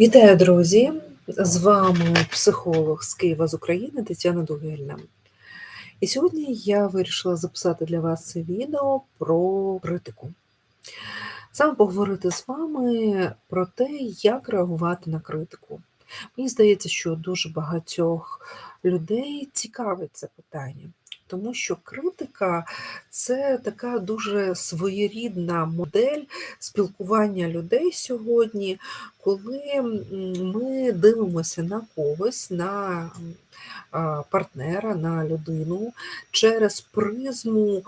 Вітаю, друзі! З вами психолог з Києва з України Тетяна Дугельна. І сьогодні я вирішила записати для вас це відео про критику. Саме поговорити з вами про те, як реагувати на критику. Мені здається, що дуже багатьох людей цікавить це питання. Тому що критика це така дуже своєрідна модель спілкування людей сьогодні, коли ми дивимося на когось, на партнера, на людину через призму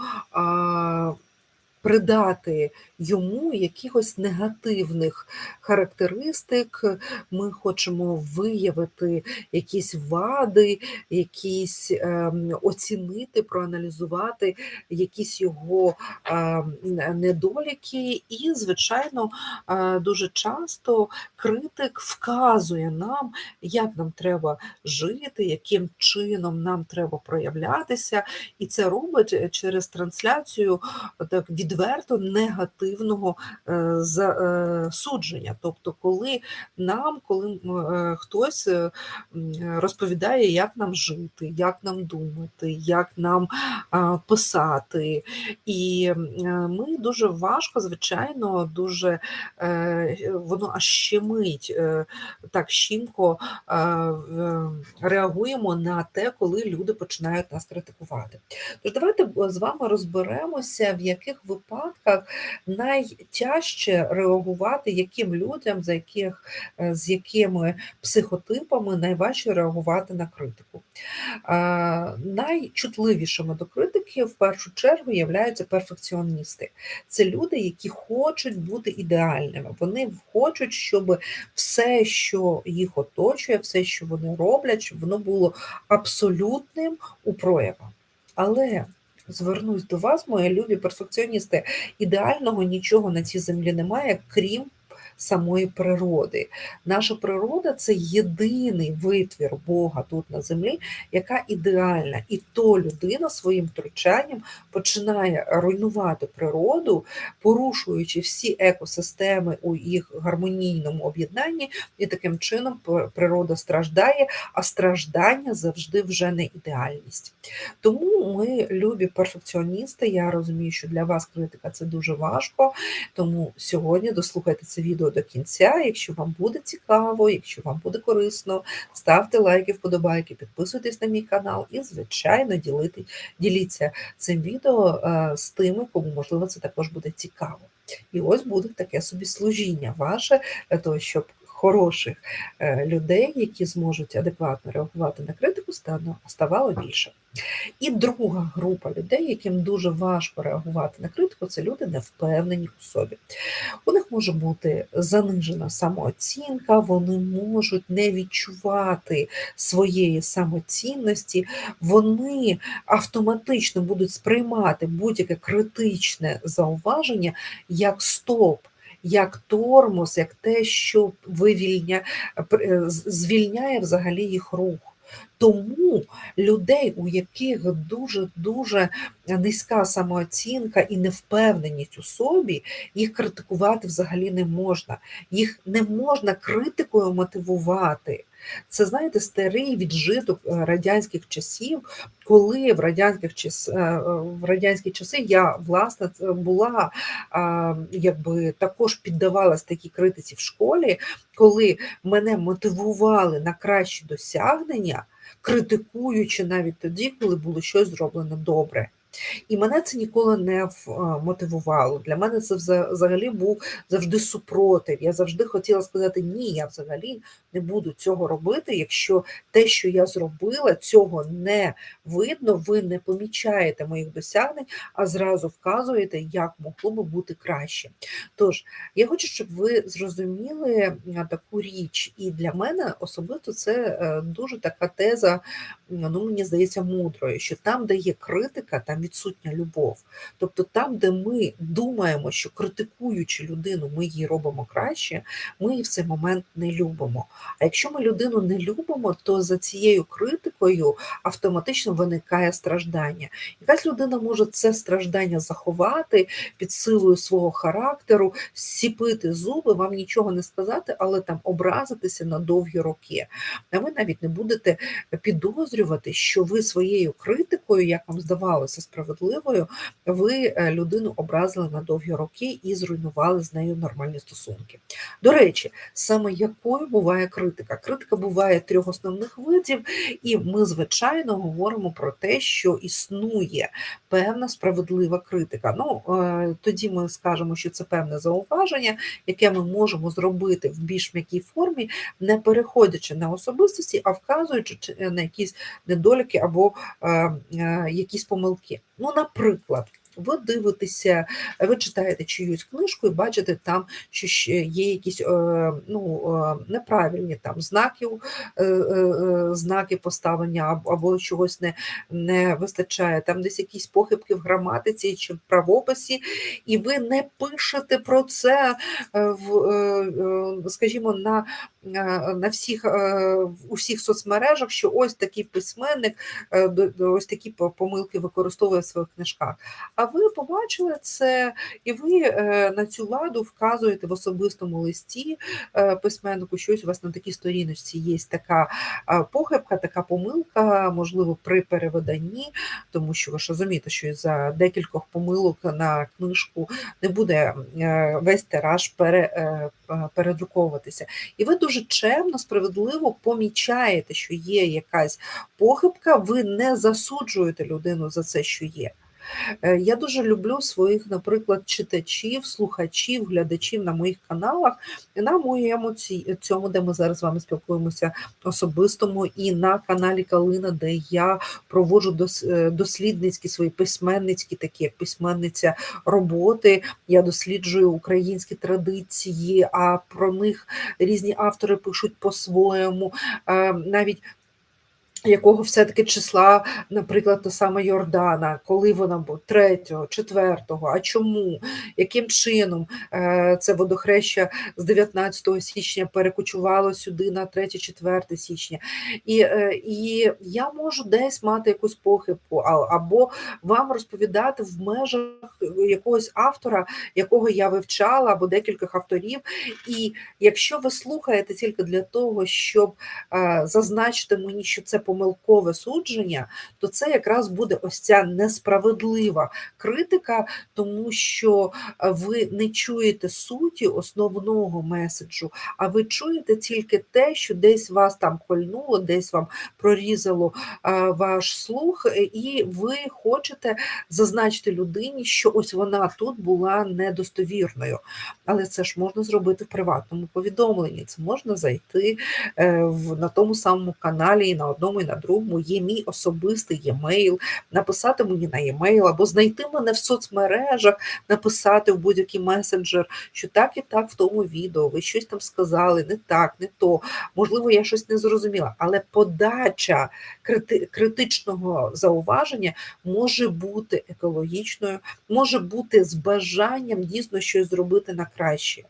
придати йому якихось негативних характеристик. Ми хочемо виявити якісь вади, якісь ем, оцінити, проаналізувати якісь його ем, недоліки, і, звичайно, е, дуже часто критик вказує нам, як нам треба жити, яким чином нам треба проявлятися, і це робить через трансляцію так відверто негативного е, засудження. Тобто, коли нам, коли е, хтось е, розповідає, як нам жити, як нам думати, як нам писати. І ми дуже важко, звичайно, дуже воно аж щемить, так щімко реагуємо на те, коли люди починають нас критикувати. Тож давайте з вами розберемося, в яких випадках найтяжче реагувати, яким людям, за яких, е, з якими психотипами найважче реагувати на критику. Найчутливішими до критики в першу чергу являються перфекціоністи. Це люди, які хочуть бути ідеальними. Вони хочуть, щоб все, що їх оточує, все, що вони роблять, воно було абсолютним у проявах. Але звернусь до вас, мої любі перфекціоністи. Ідеального нічого на цій землі немає, крім самої природи. Наша природа це єдиний витвір Бога тут на землі, яка ідеальна. І то людина своїм втручанням починає руйнувати природу, порушуючи всі екосистеми у їх гармонійному об'єднанні, і таким чином природа страждає, а страждання завжди вже не ідеальність. Тому ми любі перфекціоністи. Я розумію, що для вас критика це дуже важко. Тому сьогодні дослухайте це відео до кінця. Якщо вам буде цікаво, якщо вам буде корисно, ставте лайки, вподобайки, підписуйтесь на мій канал і, звичайно, ділити, діліться цим відео е, з тими, кому можливо це також буде цікаво. І ось буде таке собі служіння ваше для того, щоб хороших е, людей, які зможуть адекватно реагувати на критику, ставало більше. І друга група людей, яким дуже важко реагувати на критику, це люди невпевнені у собі. У них може бути занижена самооцінка, вони можуть не відчувати своєї самоцінності, вони автоматично будуть сприймати будь-яке критичне зауваження як стоп як тормоз, як те, що вивільня, е, звільняє взагалі їх рух. Тому людей, у яких дуже-дуже низька самооцінка і невпевненість у собі, їх критикувати взагалі не можна. Їх не можна критикою мотивувати. Це, знаєте, старий віджиток е, радянських часів, коли в радянських час, е, в радянські часи я власне була якби також піддавалась такій критиці в школі, коли мене мотивували на кращі досягнення, критикуючи навіть тоді, коли було щось зроблено добре. І мене це ніколи не мотивувало. Для мене це взагалі був завжди супротив. Я завжди хотіла сказати, ні, я взагалі не буду цього робити. Якщо те, що я зробила, цього не видно, ви не помічаєте моїх досягнень, а зразу вказуєте, як могло би бути краще. Тож, я хочу, щоб ви зрозуміли таку річ, і для мене особисто це е, дуже така теза, ну мені здається, мудрою, що там, де є критика, там відсутня любов. Тобто там, де ми думаємо, що критикуючи людину, ми її робимо краще, ми її в цей момент не любимо. А якщо ми людину не любимо, то за цією критикою автоматично виникає страждання. Якась людина може це страждання заховати під силою свого характеру, сіпити зуби, вам нічого не сказати, але там образитися на довгі роки. А ви навіть не будете підозрювати, що ви своєю критикою, як вам здавалося, справедливою, ви е, людину образили на довгі роки і зруйнували з нею нормальні стосунки. До речі, саме якою буває критика? Критика буває трьох основних видів, і ми, звичайно, говоримо про те, що існує певна справедлива критика. Ну, е, тоді ми скажемо, що це певне зауваження, яке ми можемо зробити в більш м'якій формі, не переходячи на особистості, а вказуючи на якісь недоліки або е, е, якісь помилки. Ну, наприклад. Ви дивитеся, ви читаєте чиюсь книжку і бачите там, що є якісь ну, неправильні там знаки, знаки поставлення або чогось не не вистачає, там десь якісь похибки в граматиці чи в правописі, і ви не пишете про це, в, скажімо, на на всіх у всіх соцмережах, що ось такий письменник, ось такі помилки використовує в своїх книжках. А ви побачили це, і ви е, на цю ладу вказуєте в особистому листі е, письменнику, щось у вас на такій сторіночці є така похибка, така помилка, можливо, при перевиданні, тому що ви ж розумієте, що за декількох помилок на книжку не буде е, весь тираж пере, передруковуватися. І ви дуже чемно, справедливо помічаєте, що є якась похибка, ви не засуджуєте людину за це, що є. Е, я дуже люблю своїх, наприклад, читачів, слухачів, глядачів на моїх каналах, на моєму цьому, де ми зараз з вами спілкуємося особистому, і на каналі Калина, де я проводжу е, дослідницькі свої письменницькі, такі як письменниця роботи. Я досліджую українські традиції, а про них різні автори пишуть по-своєму. Е, навіть якого все-таки числа, наприклад, та сама Йордана, коли вона була третього, четвертого, а чому, яким чином е, це водохреща з 19 січня перекочувало сюди на 3-4 січня. І е, і я можу десь мати якусь похибку, або вам розповідати в межах якогось автора, якого я вивчала, або декількох авторів. І якщо ви слухаєте тільки для того, щоб е, зазначити мені, що це помилкове судження, то це якраз буде ось ця несправедлива критика, тому що ви не чуєте суті основного меседжу, а ви чуєте тільки те, що десь вас там кольнуло, десь вам прорізало ваш слух, і ви хочете зазначити людині, що ось вона тут була недостовірною. Але це ж можна зробити в приватному повідомленні. Це можна зайти е, на тому самому каналі і на одному і на другому є мій особистий емейл, написати мені на емейл, або знайти мене в соцмережах, написати в будь-який месенджер, що так і так в тому відео, ви щось там сказали, не так, не то. Можливо, я щось не зрозуміла, але подача крити критичного зауваження може бути екологічною, може бути з бажанням дійсно щось зробити на краще.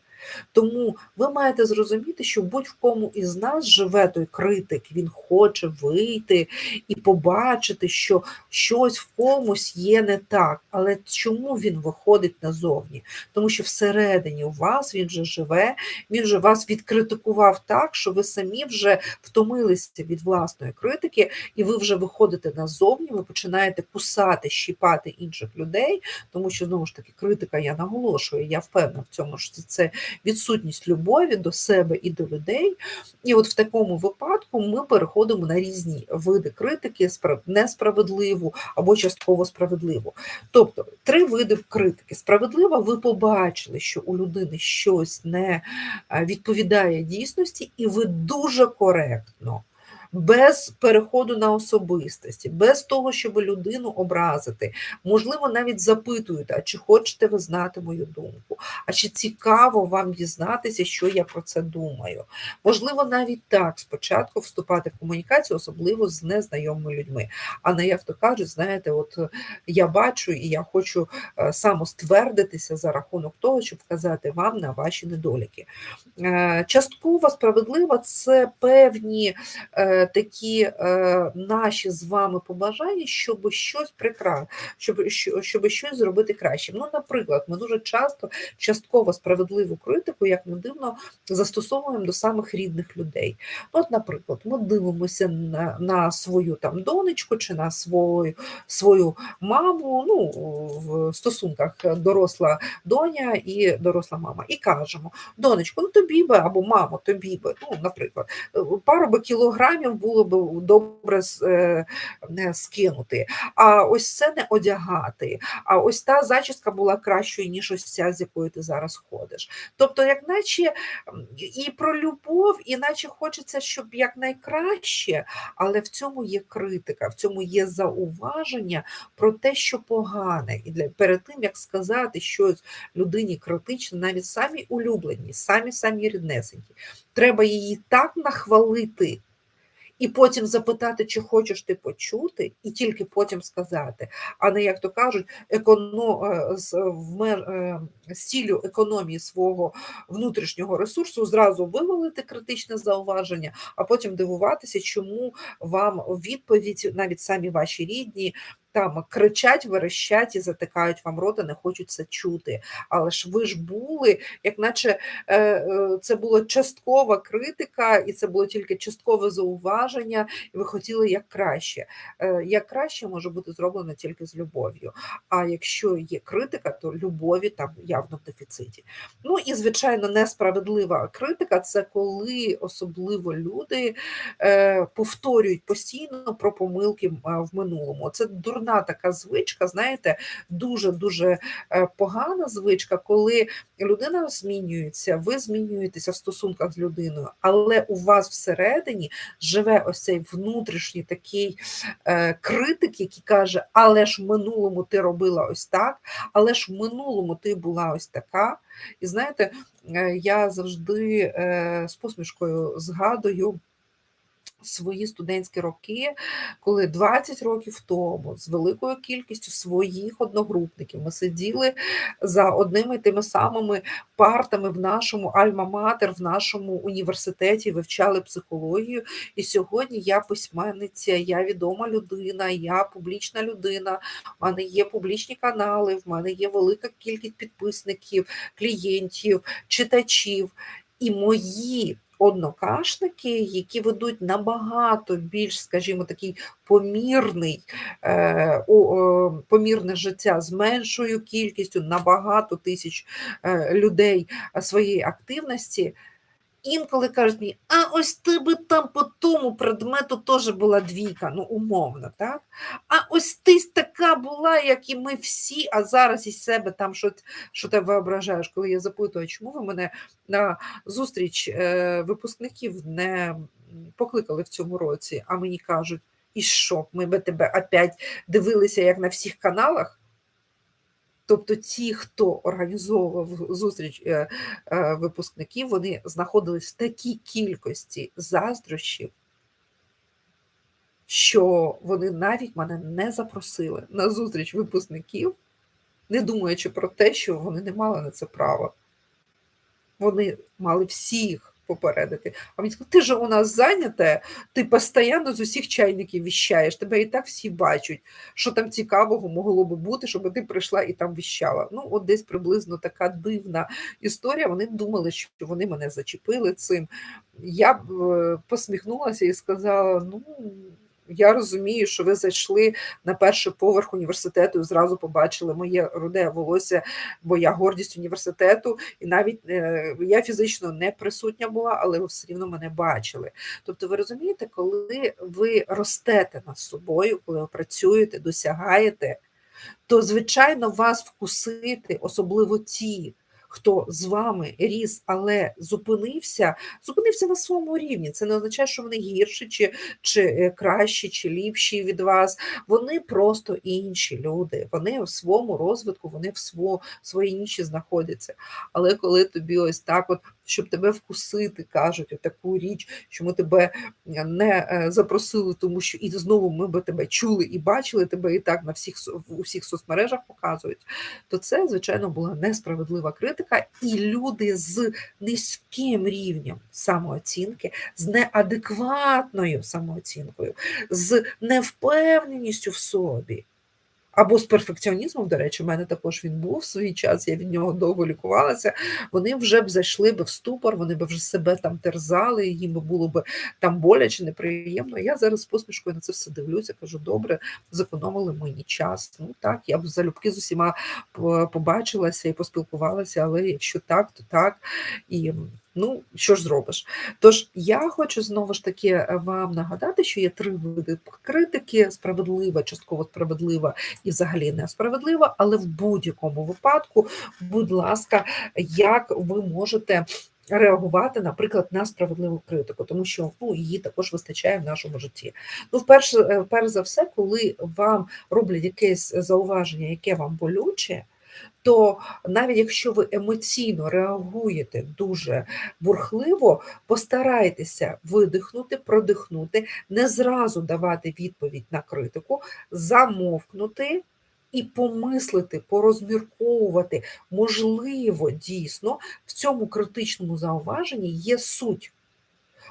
Тому ви маєте зрозуміти, що будь-в кому із нас живе той критик, він хоче вийти і побачити, що щось в комусь є не так. Але чому він виходить назовні? Тому що всередині у вас він вже живе, він вже вас відкритикував так, що ви самі вже втомилися від власної критики, і ви вже виходите назовні, ви починаєте кусати, щіпати інших людей, тому що знову ж таки критика, я наголошую, я впевнена в цьому, що це відсутність любові до себе і до людей. І от в такому випадку ми переходимо на різні види критики, несправедливу або частково справедливу. Тобто три види критики. Справедлива, ви побачили, що у людини щось не відповідає дійсності, і ви дуже коректно без переходу на особистості, без того, щоб людину образити. Можливо, навіть запитують, а чи хочете ви знати мою думку? А чи цікаво вам дізнатися, що я про це думаю? Можливо, навіть так спочатку вступати в комунікацію, особливо з незнайомими людьми. А не як то кажуть, знаєте, от я бачу і я хочу е, самоствердитися за рахунок того, щоб вказати вам на ваші недоліки. Е, Частково справедливо це певні е, такі е, наші з вами побажання, щоб щось прикра... щоб, що- щоб щось зробити краще. Ну, наприклад, ми дуже часто частково справедливу критику, як не дивно, застосовуємо до самих рідних людей. От, наприклад, ми дивимося на, на свою там донечку чи на свою, свою маму, ну, в стосунках доросла доня і доросла мама, і кажемо: донечко, ну тобі би або мамо, тобі би, ну, наприклад, пару би кілограмів було б добре е, скинути, а ось це не одягати, а ось та зачіска була кращою, ніж ось ця, з якою ти зараз ходиш. Тобто, як наче і про любов, і наче хочеться, щоб якнайкраще, але в цьому є критика, в цьому є зауваження про те, що погане. І для перед тим як сказати щось людині критичне, навіть самі улюблені, самі самі ріднесенькі, треба її так нахвалити. І потім запитати, чи хочеш ти почути, і тільки потім сказати, а не як то кажуть, еконо, е, з, е, з ціллю економії свого внутрішнього ресурсу зразу вивалити критичне зауваження, а потім дивуватися, чому вам відповідь навіть самі ваші рідні там кричать, верещать і затикають вам рота, не хочуть це чути. Але ж ви ж були, як наче е, е, це була часткова критика, і це було тільки часткове зауваження, і ви хотіли як краще. Е, Як краще може бути зроблено тільки з любов'ю. А якщо є критика, то любові там явно в дефіциті. Ну і звичайно, несправедлива критика це коли особливо люди повторюють постійно про помилки в минулому. Це дурна така звичка, знаєте, дуже дуже е, погана звичка, коли людина змінюється, ви змінюєтеся в стосунках з людиною, але у вас всередині живе ось цей внутрішній такий е, критик, який каже: але ж в минулому ти робила ось так, але ж в минулому ти була ось така. І знаєте, е, я завжди з посмішкою згадую. Свої студентські роки, коли 20 років тому з великою кількістю своїх одногрупників ми сиділи за одними і тими самими партами в нашому альма-матер, в нашому університеті, вивчали психологію. І сьогодні я письменниця, я відома людина, я публічна людина. в мене є публічні канали, в мене є велика кількість підписників, клієнтів, читачів. І мої однокашники, які ведуть набагато більш, скажімо, такий помірний, е, помірне життя з меншою кількістю на багато тисяч е, людей своєї активності. Інколи кажуть мені, а ось тебе там по тому предмету теж була двійка, ну умовно, так? А ось ти така була, як і ми всі, а зараз із себе там що, що ти виображаєш, коли я запитую, чому ви мене на зустріч е, випускників не покликали в цьому році, а мені кажуть, і що, ми би тебе опять дивилися, як на всіх каналах? Тобто ті, хто організовував зустріч е, е, випускників, вони знаходились в такій кількості заздрощів, що вони навіть мене не запросили на зустріч випускників, не думаючи про те, що вони не мали на це права. Вони мали всіх попередити. А мені сказав, ти ж у нас зайнята, ти постійно з усіх чайників віщаєш, тебе і так всі бачать, що там цікавого могло би бути, щоб ти прийшла і там віщала. Ну, от десь приблизно така дивна історія. Вони думали, що вони мене зачепили цим. Я б е, посміхнулася і сказала: ну. Я розумію, що ви зайшли на перший поверх університету і зразу побачили моє руде волосся, бо я гордість університету, і навіть е, я фізично не присутня була, але ви все рівно мене бачили. Тобто, ви розумієте, коли ви ростете над собою, коли ви працюєте, досягаєте, то звичайно вас вкусити, особливо ті, хто з вами ріс, але зупинився, зупинився на своєму рівні. Це не означає, що вони гірші, чи чи е, кращі, чи ліпші від вас. Вони просто інші люди. Вони в своєму розвитку, вони в сво, своїй ніші знаходяться. Але коли тобі ось так, от щоб тебе вкусити, кажуть таку річ, що ми тебе не е, запросили, тому що і знову ми би тебе чули і бачили тебе і так на всіх в усіх соцмережах показують, то це, звичайно, була несправедлива критика, і люди з низьким рівнем самооцінки, з неадекватною самооцінкою, з невпевненістю в собі. Або з перфекціонізмом, до речі, у мене також він був в свій час, я від нього довго лікувалася. Вони вже б зайшли б в ступор, вони б вже себе там терзали, їм було б там боляче, неприємно. Я зараз з посмішкою на це все дивлюся, кажу, добре, зекономили мені час. Ну так, я б залюбки з усіма побачилася і поспілкувалася, але якщо так, то так. І Ну, що ж зробиш? Тож я хочу знову ж таки е, вам нагадати, що є три види критики: справедлива, частково справедлива і взагалі несправедлива, але в будь-якому випадку, будь ласка, як ви можете. Реагувати, наприклад, на справедливу критику, тому що ну, її також вистачає в нашому житті. Ну, вперше, е, перш за все, коли вам роблять якесь зауваження, яке вам болюче, то навіть якщо ви емоційно реагуєте дуже бурхливо, постарайтеся видихнути, продихнути, не зразу давати відповідь на критику, замовкнути. І помислити, порозмірковувати, можливо, дійсно в цьому критичному зауваженні є суть.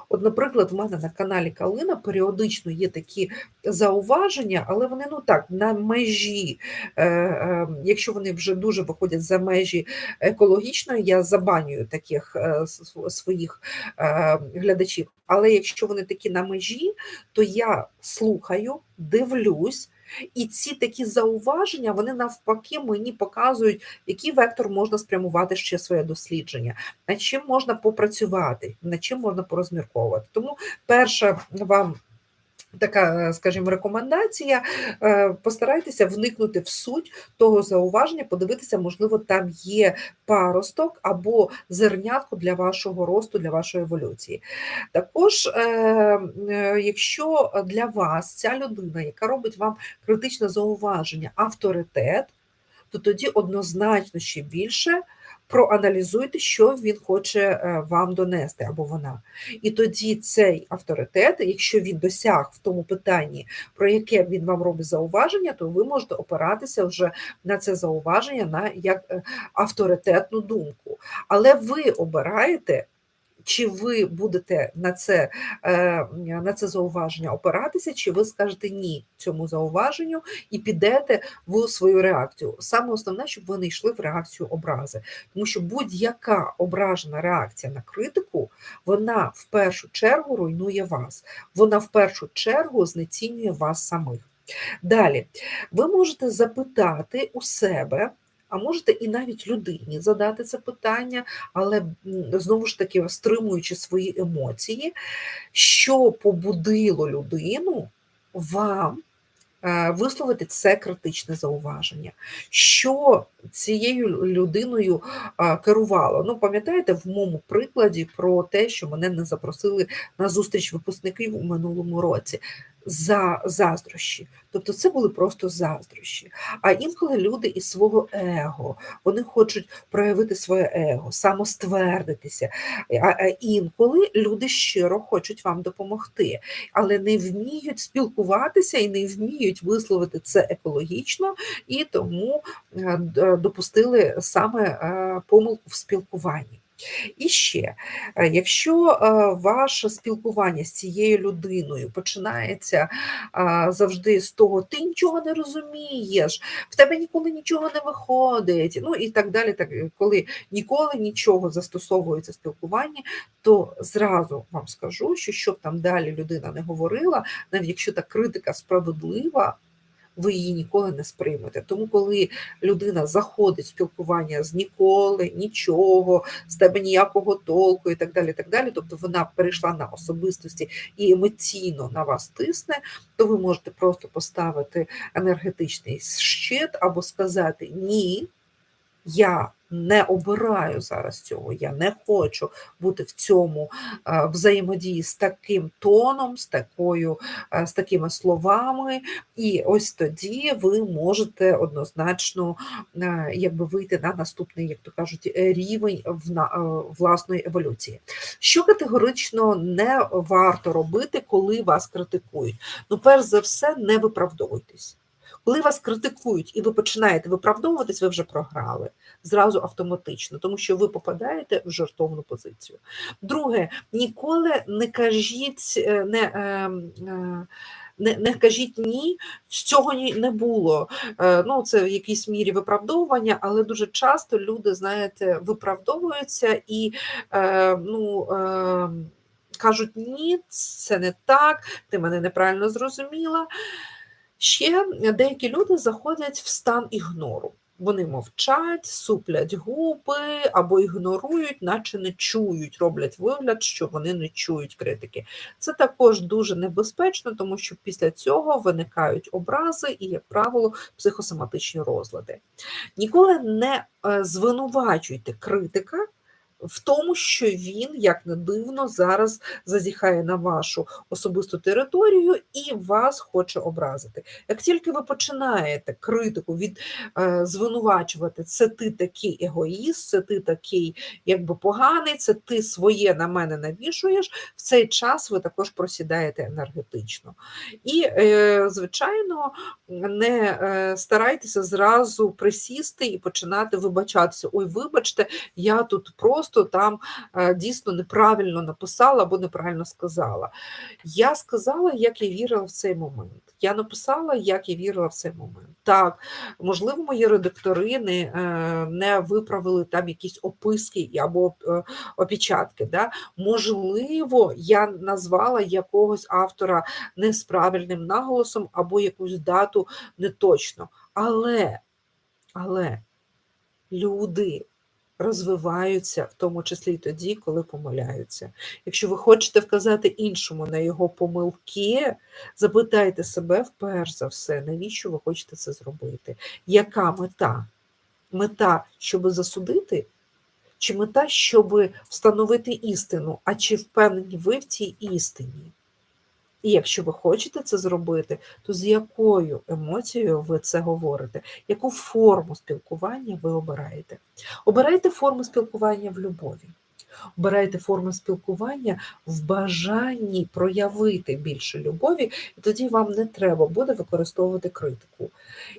От, наприклад, в мене на каналі Калина періодично є такі зауваження, але вони ну так на межі. Е, е, Якщо вони вже дуже виходять за межі екологічної, я забанюю таких е, своїх глядачів. Але якщо вони такі на межі, то я слухаю, дивлюсь. І ці такі зауваження, вони навпаки мені показують, який вектор можна спрямувати ще своє дослідження, над чим можна попрацювати, над чим можна порозмірковувати. Тому перше вам така, е, скажімо, рекомендація. Е, постарайтеся вникнути в суть того зауваження, подивитися, можливо, там є паросток або зернятко для вашого росту, для вашої еволюції. Також, е, якщо для вас ця людина, яка робить вам критичне зауваження, авторитет, то тоді однозначно ще більше проаналізуйте, що він хоче е, вам донести або вона. І тоді цей авторитет, якщо він досяг в тому питанні, про яке він вам робить зауваження, то ви можете опиратися вже на це зауваження на як е, авторитетну думку. Але ви обираєте чи ви будете на це е, на це зауваження опиратися, чи ви скажете ні цьому зауваженню і підете в свою реакцію? Саме основне, щоб ви не йшли в реакцію образи, тому що будь-яка ображена реакція на критику, вона в першу чергу руйнує вас, вона в першу чергу знецінює вас самих. Далі, ви можете запитати у себе а можете і навіть людині задати це питання, але знову ж таки стримуючи свої емоції, що побудило людину вам. Е, висловити це критичне зауваження, що цією людиною керувало. Ну, пам'ятаєте, в моєму прикладі про те, що мене не запросили на зустріч випускників у минулому році за заздрощі. Тобто це були просто заздрощі. А інколи люди із свого его, вони хочуть проявити своє его, самоствердитися. А інколи люди щиро хочуть вам допомогти, але не вміють спілкуватися і не вміють висловити це екологічно, і тому е, допустили саме е, помилку в спілкуванні. І ще, е, якщо е, ваше спілкування з цією людиною починається завжди з того, ти нічого не розумієш, в тебе ніколи нічого не виходить, ну і так далі, так, коли ніколи нічого застосовується в спілкуванні, то зразу вам скажу, що щоб там далі людина не говорила, навіть якщо та критика справедлива ви її ніколи не сприймете. Тому, коли людина заходить в спілкування з ніколи, нічого, з тебе ніякого толку і так далі, так далі, тобто вона перейшла на особистості і емоційно на вас тисне, то ви можете просто поставити енергетичний щит або сказати ні. Я не обираю зараз цього, я не хочу бути в цьому е, взаємодії з таким тоном, з такою, е, з такими словами, і ось тоді ви можете однозначно е, якби вийти на наступний, як то кажуть, рівень в власної еволюції. Що категорично не варто робити, коли вас критикують? Ну, перш за все, не виправдовуйтесь. Коли вас критикують і ви починаєте виправдовуватись, ви вже програли зразу автоматично, тому що ви попадаєте в жертовну позицію. Друге, ніколи не кажіть, е, не, е, е, не, не кажіть ні, цього не було. Ну, це в якійсь мірі виправдовування, але дуже часто люди, знаєте, виправдовуються і ну. Кажуть, ні, це не так, ти мене неправильно зрозуміла. Ще деякі люди заходять в стан ігнору. Вони мовчать, суплять губи або ігнорують, наче не чують, роблять вигляд, що вони не чують критики. Це також дуже небезпечно, тому що після цього виникають образи і, як правило, психосоматичні розлади. Ніколи не е, звинувачуйте критика в тому, що він, як не дивно, зараз зазіхає на вашу особисту територію і вас хоче образити. Як тільки ви починаєте критику від е, звинувачувати, це ти такий егоїст, це ти такий якби поганий, це ти своє на мене навішуєш, в цей час ви також просідаєте енергетично. І, е, звичайно, не е, старайтеся зразу присісти і починати вибачатися. Ой, вибачте, я тут просто там е, дійсно неправильно написала або неправильно сказала. Я сказала, як я вірила в цей момент. Я написала, як я вірила в цей момент. Так, можливо, мої редактори не, не виправили там якісь описки або е, опечатки. Да? Можливо, я назвала якогось автора несправильним наголосом або якусь дату неточно. Але, але люди розвиваються, в тому числі й тоді, коли помиляються. Якщо ви хочете вказати іншому на його помилки, запитайте себе вперше за все, навіщо ви хочете це зробити? Яка мета? Мета, щоб засудити? Чи мета, щоб встановити істину? А чи впевнені ви в цій істині? І якщо ви хочете це зробити, то з якою емоцією ви це говорите, яку форму спілкування ви обираєте? Обирайте форму спілкування в любові, обирайте форму спілкування в бажанні проявити більше любові, і тоді вам не треба буде використовувати критику.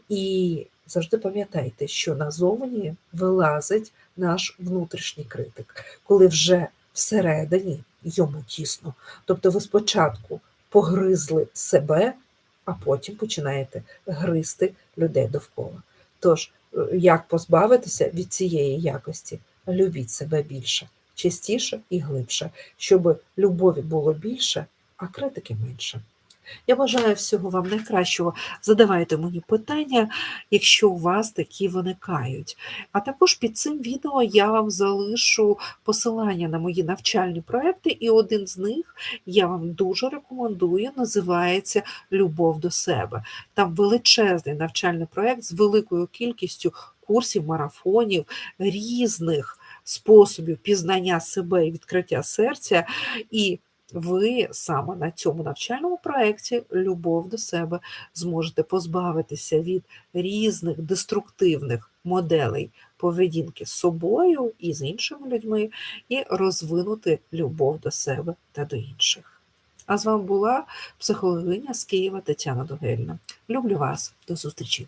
І завжди пам'ятайте, що назовні вилазить наш внутрішній критик, коли вже всередині йому тісно. Тобто ви спочатку погризли себе, а потім починаєте гризти людей довкола. Тож, е, як позбавитися від цієї якості? Любіть себе більше, частіше і глибше, щоб любові було більше, а критики менше. Я бажаю всього вам найкращого. Задавайте мені питання, якщо у вас такі виникають. А також під цим відео я вам залишу посилання на мої навчальні проекти, і один з них я вам дуже рекомендую, називається Любов до себе. Там величезний навчальний проект з великою кількістю курсів, марафонів, різних способів пізнання себе і відкриття серця. І ви саме на цьому навчальному проєкті Любов до себе зможете позбавитися від різних деструктивних моделей поведінки з собою і з іншими людьми, і розвинути любов до себе та до інших. А з вами була психологиня з Києва Тетяна Дугельна. Люблю вас, до зустрічі!